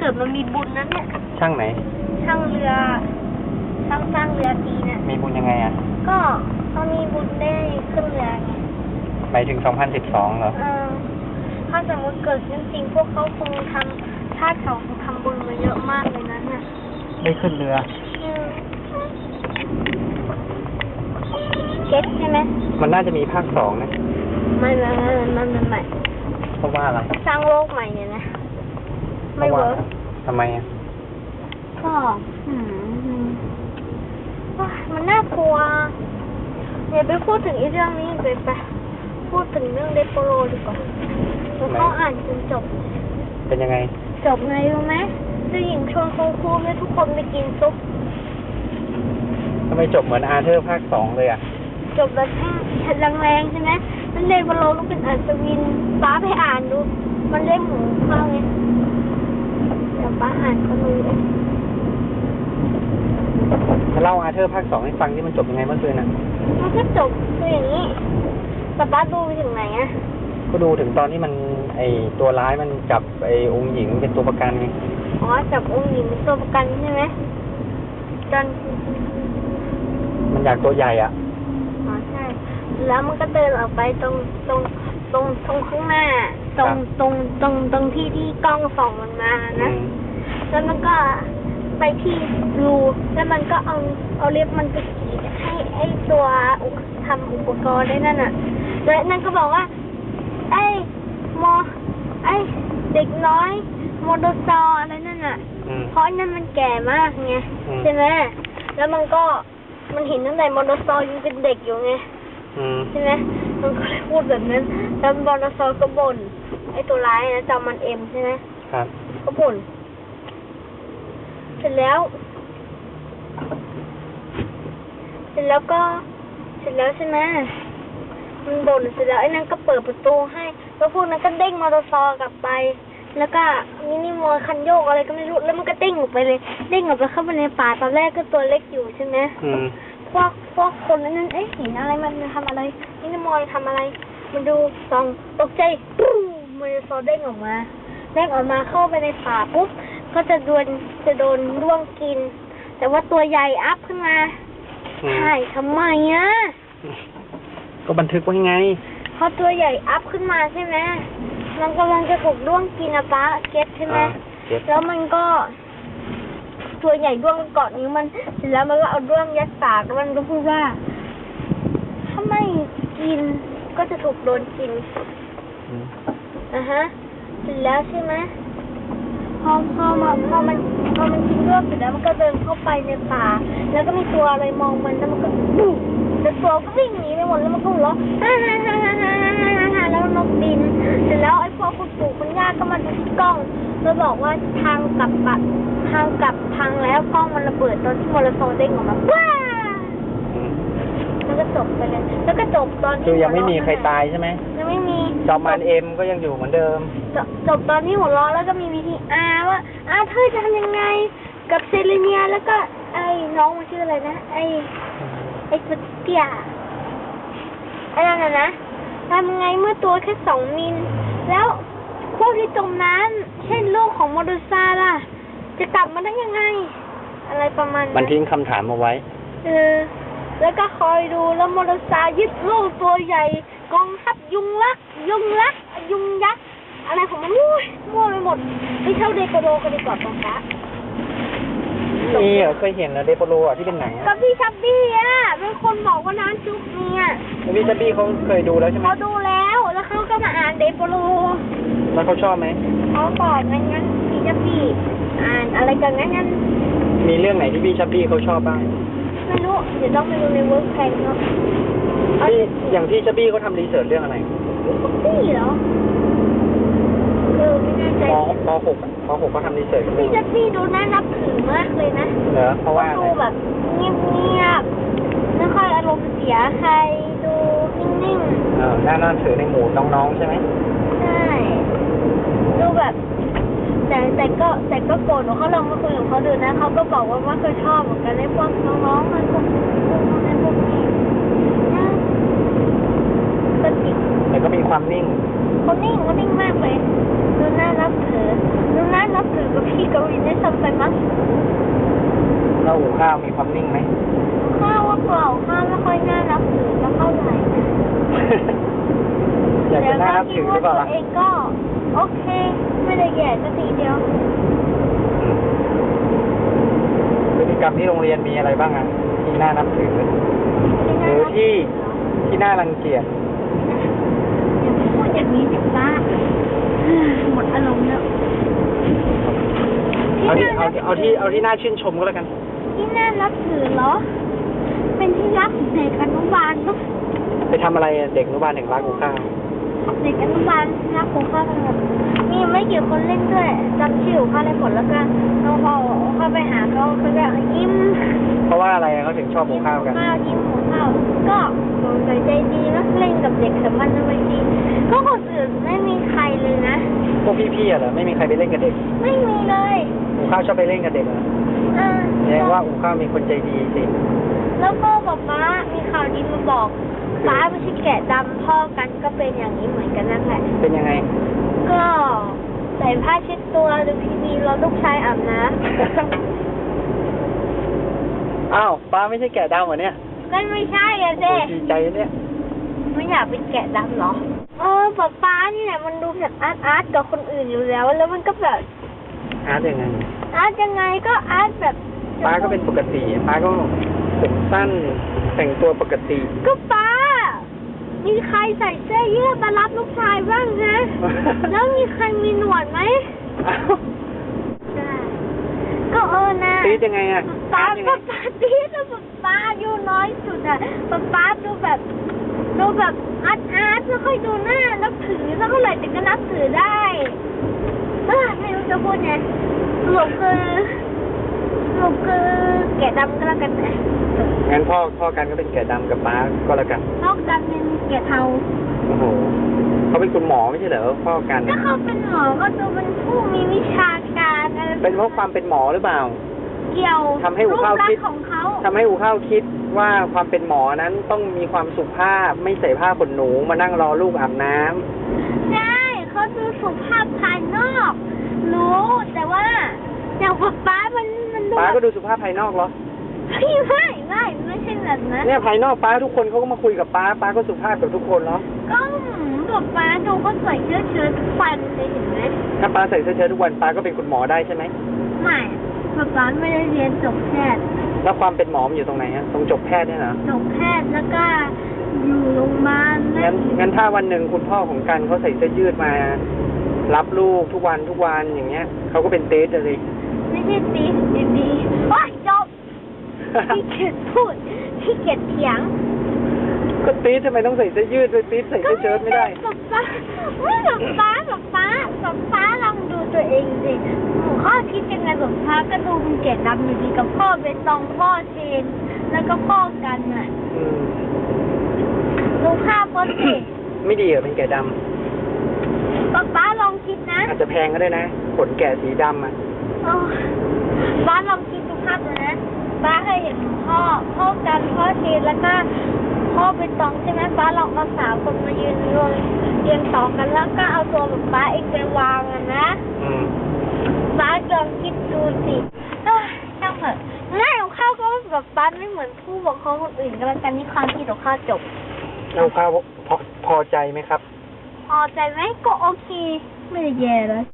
เกิดมันมีบุญนั้นเนี่ย ช่างไหน ช่างเรือ ช่างสร้างเรือตีเนี่ยมีบุญยังไงอะ ก็เขามีบุญได้ขึ้นเรือไงหมายถึง 2012 เหรอ เออ ถ้าสมมติเกิดขึ้นจริงพวกเขาคงทำชาติเขาคงทำบุญมาเยอะมากเลยนั้นน่ะได้ขึ้นเรือ อืมเก็ตใช่ไหมมันน่าจะมีภาคสองนะ ไม่ไม่ไม่ไม่ไม่ไม่เพราะว่าอะไร สร้างโลกใหม่เนี่ยนะ ไม่พาะาเวิร์กทำไมอะก็อืมว้ามันน่ากลัวอย่าไปพูดถึงไอ้เรื่องนี้เลยไปพูดถึงเรื่องเดโปโรดีกว่าแล้วเขาอ่านจนจบ เป็นยังไง จบไงรู้ไหมเจ้าหญิงชวนคุณครูให้ทุกคนไปกินซุปทำไมจบเหมือนอาเธอร์ภาคสองเลยอะ จบแบบแรงๆใช่ไหมนั่นเดโปโรก็เป็นอัศวินป้าไปอ่านดู มันได้หมูเข้าไงเดี๋ยว ป้าอ่านก็รู้เองเล่าอาเธอร์ภาคสองให้ฟังที่มันจบยังไงเมื่อคืนน่ะ มันก็จบคืออย่างนี้แต่ป้าดูไปถึงไหนอะก็ดูถึงตอนที่มันไอตัวร้ายมันจับไอองค์หญิงเป็นตัวประกันไง อ๋อ จับองค์หญิงเป็นตัวประกันใช่ไหมจนมันอยากตัวใหญ่อะ อ๋อใช่ แล้วมันก็เดินออกไปตรงตรงตรงตรงข้างหน้า ตรงครับตรงตรงตรงที่ที่กล้องส่องมันมาอืนะมแล้วมันก็ไปที่รูแล้วมันก็เอาเอาเล็บมันไปกรีดให้ไอ้ตัวอุปทำอุปกรณ์ได้นั่นน่ะแล้วนั่นก็บอกว่า ไอ้มอ ไอ้เด็กน้อยโมโดซอร์อะไรนั่นน่ะอืมเพราะไอ้นั่นมันแก่มากไงอืมใช่ไหมแล้วมันก็มันเห็นตั้งแต่โมโดซอร์ยังเป็นเด็กอยู่ไงอืมใช่ไหมมันก็เลยพูดแบบนั้น แล้วโมโดซอร์ก็บ่น ไอ้ตัวร้ายนะจำมันเอ็มใช่ไหมครับ ก็บ่นเสร็จแล้ว เสร็จแล้วก็ เสร็จแล้วใช่ไหมมันบ่นเสร็จแล้วไอ้นั่นก็เปิดประตูให้ แล้วพวกนั้นก็เด้งมอเตอร์ไซค์กลับไป แล้วก็มินิมอร์คันโยกอะไรก็ไม่รู้ แล้วมันก็เด้งออกไปเลย เด้งออกไปเข้าไปในป่าตอนแรกก็ตัวเล็กอยู่ใช่ไหมอืมพวกพวกคนนั้นเอ๊ะเห็นอะไรมันทำอะไรมินิมอร์ทำอะไร มันดูส่องตกใจปุ้ง มอเตอร์ไซค์เด้งออกมาเด้งออกมาเข้าไปในป่าปุ๊บก็จะโดนจะโดนร่วงกิน แต่ว่าตัวใหญ่อัพขึ้นมาอืมใช่ทำไมอะก็บันทึกไว้ไง พอตัวใหญ่อัพขึ้นมาใช่ไหมมันกำลังจะถูกร่วงกินอะป้าเก็ตใช่ไหมอ่าเก็ต แล้วมันก็ ตัวใหญ่ร่วงเกาะนิ้วมันเสร็จแล้วมันก็เอาร่วงยัดปากแล้วมันก็พูดว่าถ้าไม่กินก็จะถูกโดนกิน อืม อะฮะเสร็จแล้วใช่ไหมพอพอมาพอมันพอมันกินรวบเสร็จแล้วมันก็เดินเข้าไปในป่า แล้วก็มีตัวอะไรมองมันแล้วมันก็ดุแล้วตัวก็วิ่งหนีไปหมดแล้วมันก็ร้องฮ่าฮ่าฮ่าฮ่าฮ่าฮ่าฮ่าแล้วนกบิน เสร็จแล้วไอ้พวกคุณปู่คุณย่าก็มาดูที่กล้องแล้วบอกว่าทางกลับทางกลับทางแล้วกล้องมันระเบิดตอนที่มอเตอร์ไซค์เด้งออกมาว้า จบไปเลย แล้วก็จบตอนที่คือยังไม่มีหัวเาะใครตายใช่ไหมยังไม่มีจอมมานเอ็มก็ยังอยู่เหมือนเดิม จบจบตอนที่หัวเราะแล้วก็มีวิธีอาว่าอาเธอจะทำยังไงกับเซเลเนียแล้วก็ไอ้น้องมันชื่ออะไรนะ ไอ้ไอ้สุดเตี้ยไอ้นั่นน่ะนะทำไงเมื่อตัวแค่สองมิล แล้วพวกที่จมน้ำเช่นลูกของโมดูซาล่ะ จะกลับมาได้ยังไง อะไรประมาณมันนั้นทิ้งคำถามเอาไว้ เออ แล้วก็คอยดูแล้วโมดูซายึดลูกตัวใหญ่ กองทัพยุงลักยุงลักยุงยักษ์อะไรของมันมั่วมั่วไปหมดไปเช่าเดโกโรกันดีกว่าปะคะนี่เหรอเคยเห็นนะเดโปโลอะที่เป็นหนังกัอะบพี่ชับบี้อะเป็นคนบอกว่าน้านจุ๊บเนี่ยแล้วพี่ชับบี้เขาเคยดูแล้วใช่ไหมเขาดูแล้วแล้วเขาก็มาอ่านเดโกโรแล้วเขาชอบไหม เขาบอกงั้นงั้นพี่ชับบี้อ่านอะไรกันงั้นงั้น มีเรื่องไหนที่พี่ชับบี้เขาชอบบ้าง ไม่รู้ เดี๋ยวต้องไปดูในเวิร์กแพนเนาะเอาที่อย่างพี่ชับบี้เขาทำรีเสิร์ชเรื่องอะไรพี่เหรอเออไม่แน่ใจปปหกอะปหกเขาทำรีเสิร์ชกันเรื่พี่องชับบี้ดูน่านับถือมากเลยนะเหรอเพราะว่าอะไรดูแบบเงียบๆไม่ค่อยอารมณ์เสียใครดูนิ่งเออน่าน่าถือในหมู่น้องๆใช่ไหม ๆ ใช่ ดูแบบ แต่แต่ก็แต่ก็โกรธหนูเขาลองมาคุยกับเขาดูนะเขาก็บอกว่าว่าเขาชอบเหมือนกันในพวกน้องๆมันพวกพวกนั้นพวกนี้นะก็จริงแต่ก็มีความนิ่งเขานิ่งเขานิ่งมากเลยดูน่านับถือดูน่านับถือกับพี่เกาหลีได้ซ้ำไปมั้งแล้วอู่ข้าวมีความนิ่งไหมข้าวว่าเปล่าข้าวไม่ค่อยน่านับถือแล้วเท่าไหร่นะอยากจะน่านับถือหรือเปล่าแต่ล่ะถ้คิดว่าตัวเองก็ โอเค ไม่ได้แย่สักทีเดียว พฤติกรรมที่โรงเรียนมีอะไรบ้างอะ ที่น่านับถือ หรือที่ที่น่ารังเกียจอย่าพูดอย่างนี้สิป้าหมดอารมณ์แล้วเอาที่เอาที่เอาที่เอาที่น่าชื่นชมก็แล้วกัน ที่น่านับถือเหรอ เป็นที่รักของเด็กอนุบาลเนอะไปทำอะไรอะเด็กอนุบาลถึงรักอู่ข้าว เด็กอนุบาลรักของข้ากันหมดมีไม่กี่คนเล่นด้วยจำชื่อของข้าได้หมดแล้วก็เราพอเข้าไปหาเขาเขาจะยิ้มเพราะว่าอะไรเขาถึงชอบอู่ข้าวกันข้าวยิ้มของข้าวก็สงสัยใจดีนะเล่นกับเด็กสัมพันธ์ไม่ดีก็คนอื่นไม่มีใครเลยนะพวกพี่ๆอะเหรอไม่มีใครไปเล่นกับเด็ก ไม่มีเลยอู่ข้าวชอบไปเล่นกับเด็กเหรออ่าแสดงว่าอู่ข้าวมีคนใจดีสิแล้วก็ป๊าป๊ามีข่าวดีมาบอก ป้าไม่ใช่แกะดำพ่อกันก็เป็นอย่างนี้เหมือนกันนั่นแหละเป็นยังไง ก็ใส่ผ้าเช็ดตัวดูทีวีรอลูกชายอาบน้อ้าวป้าไม่ใช่แกะดำเหรอเนี่ยำนั่นไม่ใช่อะโอ้เจ๊ดีใจเนี่ยไม่อยากเป็นแกะดำเหรอเออป๊าป๊านี่แหละมันดูแบบอาร์ตอาร์ตกับคนอื่นอยู่แล้ว แล้วมันก็แบบอาร์ตยังไงอาร์ตยังไงก็อาร์ตแบบป้าก็เป็นปกติป้าก็ผมสั้นแต่งตัวปกติ ก็ป้า มีใครใส่เสื้อยืดมารับลูกชายบ้างฮะ แล้วมีใครมีหนวดไหมอ้าวใช่ก็เออนะตีดยังไงอะป้าอาร์ตยังไงป้าป้าตีแล้วป้าป้าอายุน้อยสุดอะป้าป้าดูแบบดูแบบอาร์ตอาร์ตไม่ค่อยดูหน้านับถือสักเท่าไหร่แต่ก็นับถือได้เอ้อไม่รู้จะพูดไงสรุปคือสรุปคือ แกะดำก็แล้วกันนะงั้นพ่อพ่อกันก็เป็นแกะดำกับป้าก็แล้วกัน นอกจากเป็นแกะเทา โอ้โหเขาเป็นคุณหมอไม่ใช่เหรอพ่อกันถ้าเขาเป็นหมอก็ดูเป็นผู้มีวิชาการอะไรเป็นเพราะความเป็นหมอหรือเปล่า เกี่ยวทำให้หัวเข้ารูปลักคิดษณ์ของเขาทำให้อูเข้าคิดว่าความเป็นหมอนั้นต้องมีความสุภาพไม่ใส่ผ้าขนหนูมานั่งรอลูกอาบน้ำใช่เขาดูสุภาพภายนอก รู้แต่ว่าอย่างป๊าป๊ามันมันดู ป้าก็ดูสุภาพภายนอกเหรอ ไม่ไม่ไม่ไม่ใช่แบบนั้น เนี่ยภายนอกป้าทุกคนเขาก็มาคุยกับป้าป้าก็สุภาพกับทุกคนเหรอ ก็ป๊าป๊าดูก็ใส่เสื้อเชิ้ตทุกวันเลยเห็นไหมถ้าป้าใส่เสื้อเชิ้ตทุกวันป้าก็เป็นคุณหมอได้ใช่ไหมไม่ป๊าป๊าไม่ได้เรียนจบแพทย์ แล้วความเป็นหมอมันอยู่ตรงไหนฮะตรงจบแพทย์เนี่ยนะจบแพทย์แล้วก็อยู่โรงพยาบาลงั้นงั้นถ้าวันหนึ่งคุณพ่อของกันเขาใส่เสื้อยืดมา รับลูกทุกวันทุกวันอย่างเงี้ยเขาก็เป็นเตสเลยไม่ใช่ตี ดีดีโอ้ยจบพี่เกียจพูดพี่เกียจเถียงก็ตีสทำไมต้องใส่เสื้อยืดด้วยตีสใส่เสื้อเชิ้ตไม่ได้ป๊าป๊าไม่ป๊าป๊าป๊าป๊าป๊าป๊าลองดูตัวเองสิหนูข้อคิดยังไงป๊าป๊าก็ดูเป็นเกียรติดำอยู่ดีกับพ่อเบตองพ่อเชนแล้วก็พ่อกันน่ะอืมดูภาพเขาสิไม่ดีเหรอเป็นแกะดำป๊าป๊าลองคิดนะ อาจจะแพงก็ได้นะ ขนแกะสีดำอะ โอ้ยป๊าลองคิดดูภาพดูนะป๊าเคยเห็นพ่อพ่อกันพ่อเชนแล้วก็พ่อเบตองใช่ไหมป๊าลองเอาสามคนมายืนรวมเรียงต่อกันแล้วก็เอาตัวแบบป๊าเองไปวางอะนะอืมป้าลองคิดดูสิเอ้ยช่างเถอะง่ายของข้าวก็แบบป้าไม่เหมือนผู้ปกครองคนอื่นก็แล้วกันนี่ความคิดของข้าวจบแล้วข้าวพอพอใจไหมครับ พอใจไหมก็โอเค ไม่ได้แย่เลย